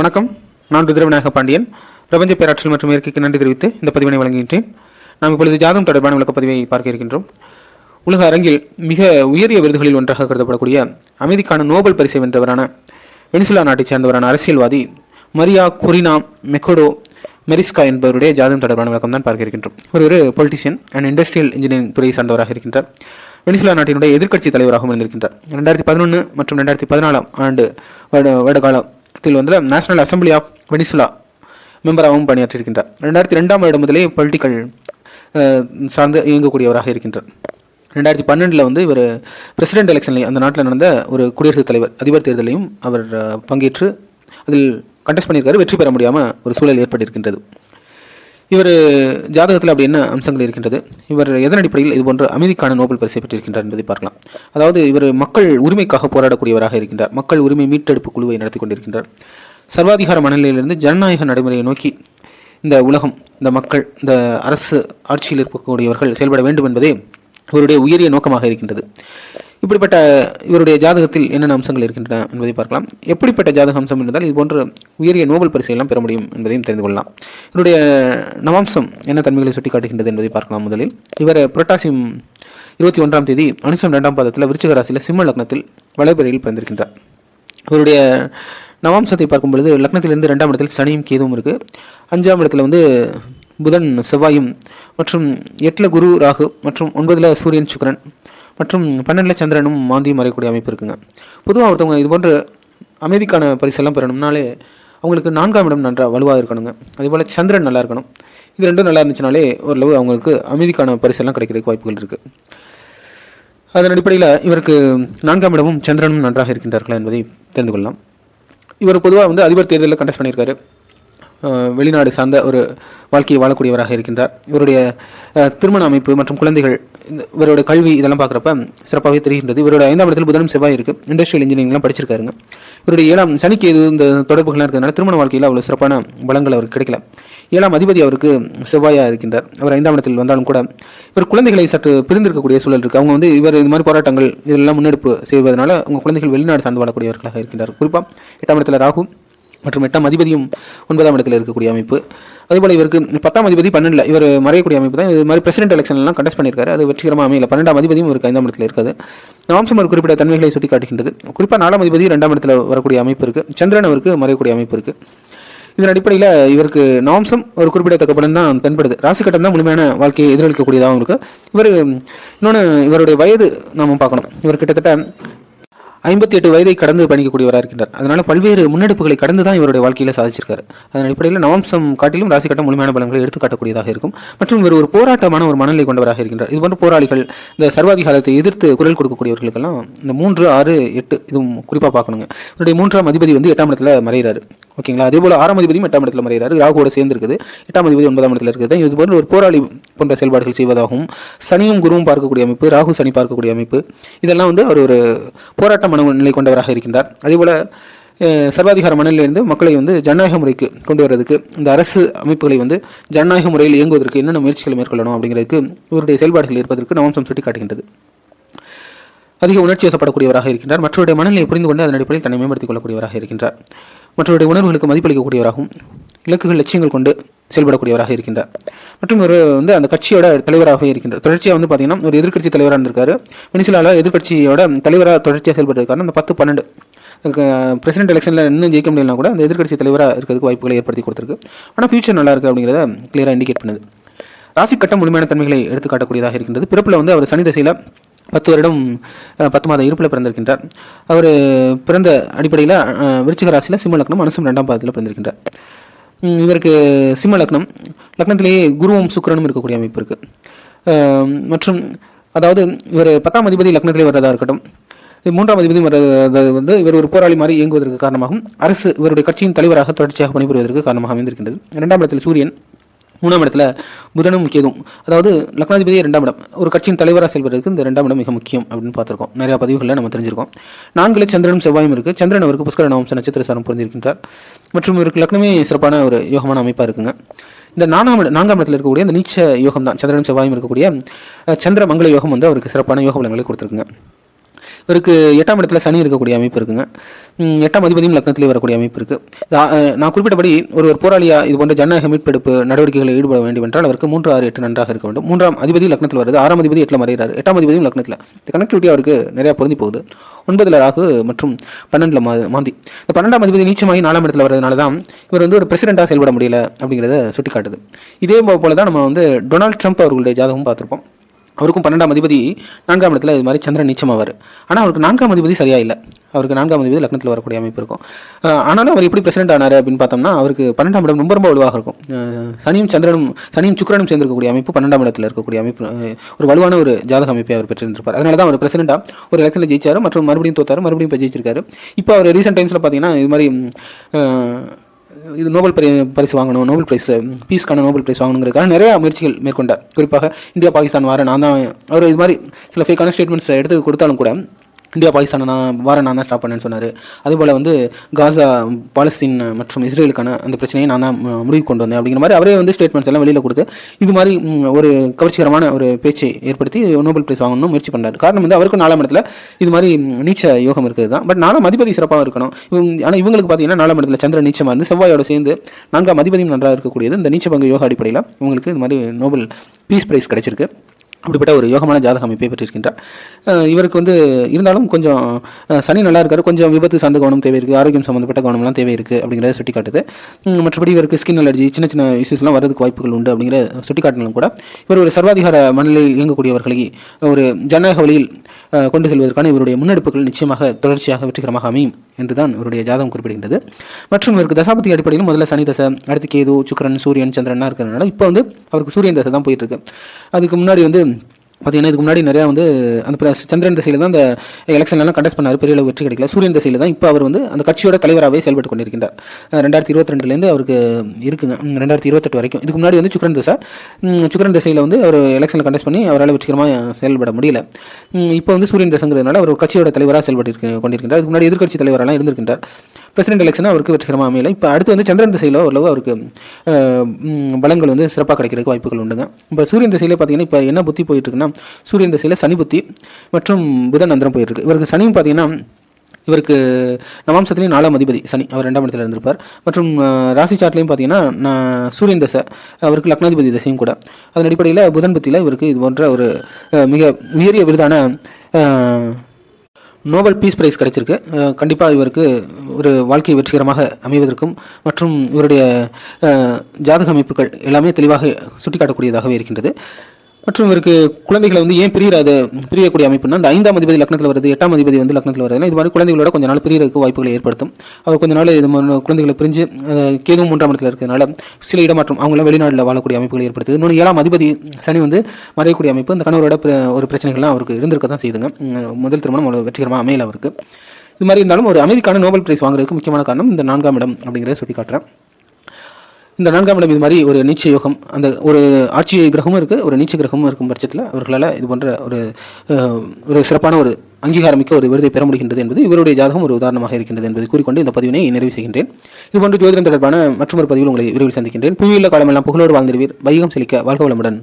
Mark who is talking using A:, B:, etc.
A: வணக்கம். நான் ருத்ரவிநாயக பாண்டியன். பிரபஞ்ச பேராற்றல் மற்றும் இயற்கைக்கு நன்றி தெரிவித்து இந்த பதிவினை வழங்குகின்றேன். நாம் இப்பொழுது ஜாதகம் தொடர்பான விளக்கப்பதிவை பார்க்க இருக்கின்றோம். உலக அரங்கில் மிக உயரிய விருதுகளில் ஒன்றாக கருதப்படக்கூடிய அமைதிக்கான நோபல் பரிசை வென்றவரான வெனிசுலா நாட்டைச் சேர்ந்தவரான அரசியல்வாதி மரியா கொரினா மெக்கோடோ மெரிஸ்கா என்பவருடைய ஜாதகம் தொடர்பான விளக்கம் தான் பார்க்க இருக்கின்றோம். ஒரு ஒரு பொலிட்டிஷியன் அண்ட் இண்டஸ்ட்ரியல் இன்ஜினியரிங் துறையை சார்ந்தவராக இருக்கின்றார். வெனிசுலா நாட்டினுடைய எதிர்க்கட்சி தலைவராகவும் இருந்திருக்கின்றார். ரெண்டாயிரத்தி பதினொன்று மற்றும் ரெண்டாயிரத்தி பதினாலாம் ஆண்டு வருட வருடகால தில் வந்து நேஷனல் அசம்பிளி ஆஃப் வெனிசுலா மெம்பராகவும் பணியாற்றியிருக்கின்றார். ரெண்டாயிரத்தி ரெண்டாம் வருடம் முதலே பொலிட்டிக்கல் சார்ந்து இயங்கக்கூடியவராக இருக்கின்றார். ரெண்டாயிரத்தி பன்னெண்டில் வந்து இவர் பிரசிடென்ட் எலெக்ஷன்லையும் அந்த நாட்டில் நடந்த ஒரு குடியரசுத் தலைவர் அதிபர் தேர்தலையும் அவர் பங்கேற்று அதில் கண்டெஸ்ட் பண்ணியிருக்காரு. வெற்றி பெற முடியாமல் ஒரு சூழல் ஏற்பட்டிருக்கின்றது. இவர் ஜாதகத்தில் அப்படி என்ன அம்சங்கள் இருக்கின்றது? இவர் எதன் அடிப்படையில் இது போன்ற அமைதிக்கான நோபல் பரிசை பெற்றிருக்கின்றார் என்பதை பார்க்கலாம். அதாவது இவர் மக்கள் உரிமைக்காக போராடக்கூடியவராக இருக்கின்றார். மக்கள் உரிமை மீட்டெடுப்பு குழுவை நடத்தி கொண்டிருக்கின்றார். சர்வாதிகார மனநிலையிலிருந்து ஜனநாயக நடைமுறையை நோக்கி இந்த உலகம் இந்த மக்கள் இந்த அரசு ஆட்சியில் இருக்கக்கூடியவர்கள் செயல்பட வேண்டும் என்பதே இவருடைய உயரிய நோக்கமாக இருக்கின்றது. இப்படிப்பட்ட இவருடைய ஜாதகத்தில் என்னென்ன அம்சங்கள் இருக்கின்றன என்பதை பார்க்கலாம். எப்படிப்பட்ட ஜாதக அம்சம் இருந்தால் இது போன்ற உயரிய நோபல் பரிசை எல்லாம் பெற முடியும் என்பதையும் தெரிந்து கொள்ளலாம். இவருடைய நவாம்சம் என்ன தன்மைகளை சுட்டிக்காட்டுகின்றது என்பதை பார்க்கலாம் முதலில். இவர் புரட்டாசியம் இருபத்தி ஒன்றாம் தேதி அனுசம் இரண்டாம் பாதத்தில் விருச்சிக ராசியில் சிம்ம லக்னத்தில் வளைபறையில் பிறந்திருக்கின்றார். இவருடைய நவாம்சத்தை பார்க்கும் பொழுது லக்னத்திலிருந்து இரண்டாம் இடத்தில் சனியும் கேதுவும் இருக்குது அஞ்சாம் இடத்துல வந்து புதன் செவ்வாயும் மற்றும் எட்டில் குரு ராகு மற்றும் ஒன்பதில் சூரியன் சுக்கிரன் மற்றும் பன்னெண்டில் சந்திரனும் மாந்தியும் மறையக்கூடிய அமைப்பு இருக்குங்க. பொதுவாக ஒருத்தவங்க இது போன்ற அமைதிக்கான பரிசெல்லாம் பெறணும்னாலே அவங்களுக்கு நான்காம் இடம் நன்றாக வலுவாக இருக்கணுங்க. அதேபோல் சந்திரன் நல்லா இருக்கணும். இது ரெண்டும் நல்லா இருந்துச்சுனாலே ஓரளவு அவங்களுக்கு அமைதிக்கான பரிசெல்லாம் கிடைக்கிறதுக்கு வாய்ப்புகள் இருக்குது அதன் அடிப்படையில் இவருக்கு நான்காம் இடமும் சந்திரனும் நன்றாக இருக்கின்றார்களா என்பதை தெரிந்து கொள்ளலாம். இவர் பொதுவாக வந்து அதிபர் தேர்தலில் கண்டெஸ்ட் பண்ணியிருக்காரு. வெளிநாடு சார்ந்த ஒரு வாழ்க்கையை வாழக்கூடியவராக இருக்கின்றார். இவருடைய திருமண அமைப்பு மற்றும் குழந்தைகள் இந்த இவருடைய கல்வி இதெல்லாம் பார்க்குறப்ப சிறப்பாகவே தெரிகின்றது. இவருடைய ஐந்தாம் இடத்தில் புதனும் செவ்வாய் இருக்குது இண்டஸ்ட்ரியல் இன்ஜினியரிங்லாம் படிச்சிருக்காருங்க. இவருடைய ஏழாம் சனிக்கு எது இந்த தொடர்புகள்லாம் இருக்கிறதுனால திருமண வாழ்க்கையில் அவ்வளோ சிறப்பான பலங்கள் அவருக்கு கிடைக்கல. ஏழாம் அதிபதி அவருக்கு செவ்வாயாக இருக்கின்றார். அவர் ஐந்தாம் இடத்தில் வந்தாலும் கூட இவர் குழந்தைகளை சற்று பிரிந்திருக்கக்கூடிய சூழல் இருக்குது அவங்க வந்து இவர் இது மாதிரி போராட்டங்கள் இதெல்லாம் முன்னெடுப்பு செய்வதனால அவங்க குழந்தைகள் வெளிநாடு சார்ந்து வாழக்கூடியவர்களாக இருக்கின்றார். குறிப்பாக எட்டாம் இடத்துல ராகு மற்றும் எட்டாம் அதிபதியும் ஒன்பதாம் இடத்தில் இருக்கக்கூடிய அமைப்பு. அதேபோல் இவருக்கு பத்தாம் அதிபதி பன்னெண்டில் இவர் மறையக்கூடிய அமைப்பு தான். இது மாதிரி பிரசிடென்ட் எலெக்ஷன்லாம் கண்டெஸ்ட் பண்ணியிருக்காரு. அது வெற்றிகரமாக அமையல. பன்னெண்டாம் அதிபதியும் இவருக்கு ஐந்தாம் இடத்துல இருக்காது. நாம்சம் ஒரு குறிப்பிட்ட தன்மைகளை சுட்டி காட்டுகின்றது குறிப்பாக நாலாம் அதிபதி ரெண்டாம் இடத்துல வரக்கூடிய அமைப்பு இருக்குது சந்திரன் அவருக்கு மறையக்கூடிய அமைப்பு இருக்குது இதன் அடிப்படையில் இவருக்கு நாம்சம் ஒரு குறிப்பிடத்தக்க பலன் தான் தென்படுது. ராசி கட்டம் தான் முழுமையான வாழ்க்கையை எதிரொலிக்கக்கூடியதாகவும் இருக்குது இவர் இன்னொன்று இவருடைய வயது நாம் பார்க்கணும். இவர் கிட்டத்தட்ட ஐம்பத்தி எட்டு வயதை கடந்து பயணிக்கக்கூடியவராக இருக்கின்றார். அதனால பல்வேறு முன்னெடுப்புகளை கடந்து தான் இவருடைய வாழ்க்கையில் சாதிச்சிருக்காரு. அதன் அடிப்படையில் நவம்சம் காட்டிலும் ராசி கட்டம் முழுமையான பலன்களை எடுத்து காட்டக்கூடியதாக இருக்கும். மற்றும் இவர் ஒரு போராட்டமான ஒரு மனநிலை கொண்டவராக இருக்கின்றார். இது போன்ற போராளிகள் இந்த சர்வாதிகாரத்தை எதிர்த்து குரல் கொடுக்கக்கூடியவர்களுக்கெல்லாம் இந்த மூன்று ஆறு எட்டு இதுவும் குறிப்பாக பார்க்கணுங்க. இவருடைய மூன்றாம் அதிபதி வந்து எட்டாம் இடத்துல மறைகிறார் ஓகேங்களா? அதே போல் ஆறாம் அதிபதியும் எட்டாம் இடத்துல மறைகிறார். ராகுவோட சேர்ந்து இருக்குது எட்டாம் அதிபதி ஒன்பதாம் இடத்துல இருக்குது. இது போன்ற ஒரு போராளி போன்ற செயல்பாடுகள் செய்வதாகவும் சனியும் குருவும் பார்க்கக்கூடிய அமைப்பு ராகு சனி பார்க்கக்கூடிய அமைப்பு இதெல்லாம் வந்து அவர் ஒரு போராட்ட மனநிலை கொண்டவராக இருக்கின்றார். அதேபோல அஹ், சர்வாதிகார மனநிலையிலிருந்து மக்களை வந்து ஜனநாயக முறைக்கு கொண்டு வர்றதுக்கு இந்த அரசு அமைப்புகளை வந்து ஜனநாயக முறையில் இயங்குவதற்கு என்னென்ன முயற்சிகளை மேற்கொள்ளணும் அப்படிங்கிறதுக்கு இவருடைய செயல்பாடுகள் இருப்பதற்கு நவம்சம் சுட்டி காட்டுகின்றது அதிக உணர்ச்சி வசப்படக்கூடியவராக இருக்கின்றார். மற்றவருடைய மனநிலையை புரிந்து கொண்டு அதன் அடிப்படையில் தன்னை மேம்படுத்திக் கொள்ளக்கூடியவராக இருக்கின்றார். மற்றவருடைய உணர்வுகளுக்கு மதிப்பளிக்கக்கூடியவராகவும் இலக்குகள் லட்சியங்கள் கொண்டு செயல்படக்கூடியவராக இருக்கின்றார். மற்றும் ஒரு வந்து அந்த கட்சியோட தலைவராக இருக்கின்றார். தொடர்ச்சியாக வந்து பார்த்தீங்கன்னா ஒரு எதிர்க்கட்சி தலைவராக இருந்திருக்காரு. வெனிசுலாவில் எதிர்க்கட்சியோட தலைவராக தொடர்ச்சியாக செயல்பட்டிருக்காரு அந்த பத்து பன்னெண்டு பிரசிடென்ட் எலெக்ஷனில் இன்னும் ஜெயிக்க முடியலனா கூட அந்த எதிர்கட்சி தலைவராக இருக்கிறதுக்கு வாய்ப்புகளை ஏற்படுத்தி கொடுத்துருக்கு. ஆனால் ஃபியூச்சர் நல்லா இருக்குது அப்படிங்கிறத கிளியராக இண்டிகேட் பண்ணுது. ராசி கட்டம் முழுமையான தன்மைகளை எடுத்து காட்டக்கூடியதாக இருக்கின்றது. பிறப்பில் வந்து அவர் சனி திசையில் பத்து வருடம் பத்து மாத இருப்பில் பிறந்திருக்கின்றார். அவர் பிறந்த அடிப்படையில் விருச்சிக ராசியில் சிம்ம லக்னம் மனசும் ரெண்டாம் பாதத்தில் பிறந்திருக்கின்றார். இவருக்கு சிம்ம லக்னம் லக்னத்திலேயே குருவும் சுக்கிரனும் இருக்கக்கூடிய அமைப்பு இருக்குது மற்றும் அதாவது இவர் பத்தாம் அதிபதி லக்னத்திலே வர்றதா இருக்கட்டும் மூன்றாம் அதிபதி வர்றது வந்து இவர் ஒரு போராளி மாதிரி இயங்குவதற்கு காரணமாகும். அரசு இவருடைய கட்சியின் தலைவராக தொடர்ச்சியாக பணிபுரிவதற்கு காரணமாக அமைந்திருக்கின்றது. இரண்டாம் இடத்தில் சூரியன் மூணாம் இடத்துல புதனும் கேதும் அதாவது லக்னாதிபதி ரெண்டாம் இடம். ஒரு கட்சியின் தலைவராக செயல்படுறதுக்கு இந்த ரெண்டாம் இடம் மிக முக்கியம் அப்படின்னு பார்த்துருக்கோம். நிறைய பதிவுகளில் நம்ம தெரிஞ்சிருக்கோம். நான்கில் சந்திரனும் செவ்வாயும் இருக்குது சந்திரன் அவருக்கு புஷ்கர நவம்ச நட்சத்திர சாரம் பொருந்திருக்கின்றார். மற்றும் இவருக்கு லக்னமே சிறப்பான ஒரு யோகமான அமைப்பாக இருக்குங்க. இந்த நான்காம் நான்காம் இடத்துல இருக்கக்கூடிய இந்த நீச்ச யோகம் தான் சந்திரனும் செவ்வாயும் இருக்கக்கூடிய சந்திர மங்கள யோகம் வந்து அவருக்கு சிறப்பான யோக பலங்களை கொடுத்துருக்குங்க. இவருக்கு எட்டாம் இடத்துல சனி இருக்கக்கூடிய அமைப்பு இருக்குங்க. எட்டாம் அதிபதியும் லக்னத்திலே வரக்கூடிய அமைப்பு இருக்குது நான் குறிப்பிட்டபடி ஒரு ஒரு போராளியா இது போன்ற ஜனநாயக மீட்பெடுப்பு நடவடிக்கைகளில் ஈடுபட வேண்டும் என்றால் அவருக்கு மூன்று ஆறு எட்டு நன்றாக இருக்க வேண்டும். மூன்றாம் அதிபதி லக்னத்தில் வருது. ஆறாம் அதிபதி எட்டில் மறைகிறார். எட்டாம் அதிபதியும் லக்னத்தில். இந்த கனெக்டிவிட்டி அவருக்கு நிறைய பொருந்தி போகுது. ஒன்பதுல ராகு மற்றும் பன்னெண்டுல மா மாந்தி. இந்த பன்னெண்டாம் அதிபதி நீச்சமாகி நாலாம் இடத்துல வரதுனால தான் இவர் வந்து ஒரு பிரசிடென்ட்டாக செயல்பட முடியல அப்படிங்கிறத சுட்டிக்காட்டுது. இதே போல தான் நம்ம வந்து டொனால்ட் ட்ரம்ப் அவர்களுடைய ஜாதகம் பார்த்துருப்போம். அவருக்கும் பன்னெண்டாம் அதிபதி நான்காம் இடத்துல இது மாதிரி சந்திரன் நீச்சம் ஆவார் ஆனால் அவருக்கு நான்காம் அதிபதி சரியாக இல்லை. அவருக்கு நான்காம் அதிபதி லக்னத்தில் வரக்கூடிய அமைப்பு இருக்கும். ஆனாலும் அவர் எப்படி பிரசிடென்ட் ஆனார் அப்படின்னு பார்த்தோம்னா அவருக்கு பன்னெண்டாம் இடம் ரொம்ப ரொம்ப வலுவாக இருக்கும். சனியும் சந்திரனும் சனியும் சுக்கரனும் சேர்ந்திருக்கக்கூடிய அமைப்பு பன்னெண்டாம் இடத்துல இருக்கக்கூடிய அமைப்பு ஒரு வலுவான ஒரு ஜாதக அமைப்பை அவர் பெற்றிருந்திருப்பார். அதனால தான் அவர் பிரசிடெண்டாக ஒரு எலெக்ஷனில் ஜெயிச்சாரு மற்றும் மறுபடியும் தோத்தார் மறுபடியும் இப்போ ஜெயிச்சிருக்காரு. இப்போ அவர் ரீசெண்ட் டைம்ஸில் பார்த்தீங்கன்னா இது மாதிரி இது நோபல் பரி பரிசு வாங்கணும் நோபல் பிரைஸ் பீஸ்க்கான நோபல் பிரைஸ் வாங்கணுங்கிறதுக்காக நிறைய முயற்சிகள் மேற்கொண்டார் குறிப்பாக இந்தியா பாகிஸ்தான் வார நான் தான் அவர் இது மாதிரி சில ஃபேக்கான ஸ்டேட்மெண்ட்ஸ் எடுத்து கொடுத்தாலும் கூட இந்தியா பாகிஸ்தானை நான் வார நான் தான் ஸ்டாப் பண்ணேன்னு சொன்னார். அதுபோல் வந்து காசா பாலஸ்தீன் மற்றும் இஸ்ரேலுக்கான அந்த பிரச்சனையை நான் தான் முடிவு கொண்டு வந்தேன். அப்படிங்கிற மாதிரி அவரே வந்து ஸ்டேட்மெண்ட்ஸ் எல்லாம் வெளியில் கொடுத்து இது மாதிரி ஒரு கவர்ச்சிகரமான ஒரு பேச்சை ஏற்படுத்தி நோபல் பிரைஸ் வாங்கணும்னு முயற்சி பண்ணுறாரு காரணம் வந்து அவருக்கும் நாலாம் இடத்துல இது மாதிரி நீச்ச யோகம் இருக்குது தான். பட் நாலாம் அதிபதி சிறப்பாக இருக்கணும். ஆனால் இவங்களுக்கு பார்த்தீங்கன்னா நாலாம் இடத்துல சந்திர நீச்சமாக இருந்து செவ்வாயோட சேர்ந்து நான்காம் அதிபதியும் நன்றாக இருக்கக்கூடியது. இந்த நீச்ச பங்கு யோகா அடிப்படையில் இவங்களுக்கு இது மாதிரி நோபல் பீஸ் பிரைஸ் கிடைச்சிருக்கு. அப்படிப்பட்ட ஒரு யோகமான ஜாதக அமைப்பை பெற்றிருக்கின்றார். இவருக்கு வந்து இருந்தாலும் கொஞ்சம் சனி நல்லா இருக்காரு. கொஞ்சம் விபத்து சார்ந்த கவனம் தேவை இருக்குது ஆரோக்கியம் சம்மந்தப்பட்ட கவனம்லாம் தேவை இருக்குது அப்படிங்கிறத சுட்டி காட்டுது மற்றபடி இவருக்கு ஸ்கின் அலர்ஜி சின்ன சின்ன இஷ்யூஸ்லாம் வரதுக்கு வாய்ப்புகள் உண்டு அப்படிங்கிற சுட்டி காட்டினாலும் கூட இவர் ஒரு சர்வாதிகார மனநிலையில் இயங்கக்கூடியவர்களை ஒரு ஜனநாயக வழியில் கொண்டு செல்வதற்கான இவருடைய முன்னெடுப்புகள் நிச்சயமாக தொடர்ச்சியாக வெற்றிகரமாக அமையும் என்றுதான் இவருடைய ஜாதகம் குறிப்பிடுகின்றது. மற்றும் இவருக்கு தசாபதி அடிப்படையில் முதல்ல சனி தசை அடுத்து கேது சுக்கிரன் சூரியன் சந்திரன்லாம் இருக்கிறதுனால இப்போ வந்து அவருக்கு சூரியன் தசை தான் போயிட்டு இருக்கு. அதுக்கு முன்னாடி வந்து பார்த்தீங்கன்னா இதுக்கு முன்னாடி நிறையா வந்து அந்த சந்திரன் திசையில் தான் அந்த எலெக்ஷன்லாம் கண்டஸ்ட் பண்ணார். பெரிய அளவு வெற்றி கிடைக்கல. சூரியன் திசையில் தான் இப்போ அவர் வந்து அந்த கட்சியோட தலைவராகவே செயல்பட்டு கொண்டிருக்கின்றார். ரெண்டாயிரத்தி இருபத்தி ரெண்டுலேருந்து அவருக்கு இருக்குங்க. ரெண்டாயிரத்தி இருபத்தெட்டு வரைக்கும். இதுக்கு முன்னாடி வந்து சுக்கரன் திசை. சுக்கரன் திசையில் வந்து அவர் எலெக்ஷனில் கண்டெஸ்ட் பண்ணி அவரால் வெற்றிகரமாக செயல்பட முடியல. இப்போ வந்து சூரியன் திசைங்கிறதுனால அவர் ஒரு கட்சியோட தலைவராக செயல்பட்டு கொண்டிருக்கின்றார். இதுக்கு முன்னாடி எதிர்க்கட்சி தலைவரெல்லாம் இருந்திருக்கின்றார். பிரசிடென்ட் எலெக்ஷன் அவருக்கு வெற்றிகரமாக அமையல. இப்போ அடுத்து வந்து சந்திரன் திசையில் ஓரளவு அவருக்கு பலங்கள் வந்து சிறப்பாக கிடைக்கிறதுக்கு வாய்ப்புகள் உண்டுங்க. இப்போ சூரியன் திசையில் பார்த்தீங்கன்னா இப்போ என்ன புத்தி போயிட்டு இருக்குன்னா சூரியன் திசையில் சனி புத்தி மற்றும் புதன் அந்தரம் போயிருக்கு இவருக்கு சனியும் பார்த்தீங்கன்னா இவருக்கு நவாம்சத்துலேயும் நாலாம் அதிபதி சனி. அவர் ரெண்டாம் இடத்துல இருந்திருப்பார். மற்றும் ராசி சாட்லையும் பார்த்தீங்கன்னா நான் சூரியன் தசை அவருக்கு லக்னாதிபதி தசையும் கூட. அதன் அடிப்படையில் புதன் புத்தியில் இவருக்கு இது போன்ற ஒரு மிக உயரிய விருதான நோபல் பீஸ் பிரைஸ் கிடைச்சிருக்கு. கண்டிப்பாக இவருக்கு ஒரு வாழ்க்கை வெற்றிகரமாக அமைவதற்கும் மற்றும் இவருடைய ஜாதக அமைப்புகள் எல்லாமே தெளிவாக சுட்டிக்காட்டக்கூடியதாகவே இருக்கின்றது. மற்றும் இவருக்கு குழந்தைகளை வந்து ஏன் பிரியறாது பிரியக்கூடிய அமைப்புனா அந்த ஐந்தாம் அதிபதி லக்னத்தில் வருது எட்டாம் அதிபதி வந்து லக்னத்தில் வருதுன்னா இது மாதிரி குழந்தைகளோட கொஞ்ச நாள் பிரியறதுக்கு வாய்ப்புகளை ஏற்படுத்தும். அவர் கொஞ்ச நாள் இது குழந்தைகளை பிரிஞ்சு அஹ், கேதுவும் மூன்றாம் இடத்துல இருக்கிறதுனால சில இடமாற்றம் அவங்களாம் வெளிநாட்டில் வாழக்கூடிய அமைப்புகளை ஏற்படுத்துது. இன்னொன்று ஏழாம் அதிபதி சனி வந்து மறையக்கூடிய அமைப்பு இந்த கணவரோட ஒரு பிரச்சனைகள்லாம் அவருக்கு இருந்திருக்க தான் செய்யுதுங்க முதல் திருமணம் அவ்வளோ வெற்றிகரமாக அமையல அவருக்கு. இது மாதிரி இருந்தாலும் ஒரு அமெரிக்கான நோபல் பிரைஸ் வாங்குறதுக்கு முக்கியமான காரணம் இந்த நான்காம் இடம் அப்படிங்கிறத சுட்டி காட்டுறேன் இந்த நான்காம் இடம் இது மாதிரி ஒரு நீச்ச யோகம் அந்த ஒரு ஆட்சி கிரகமும் இருக்குது ஒரு நீச்ச கிரகமும் இருக்கும் பட்சத்தில் அவர்களால் இது போன்ற ஒரு ஒரு சிறப்பான ஒரு அங்கீகாரமிக்க ஒரு விருதை பெற முடிகின்றது என்பது இவருடைய ஜாதகம் ஒரு உதாரணமாக இருக்கின்றது என்பதை கூறிக்கொண்டு இந்த பதிவினை நிறைவு செய்கின்றேன். இதுபோன்று ஜோதிடம் தொடர்பான மற்றொரு பதிவில் உங்களை விரைவில் சந்திக்கின்றேன். புவியுள்ள காலமெல்லாம் புகழோடு வாழ்ந்திருவீர் வைகம் செழிக்க வாழ்க வளமுடன்.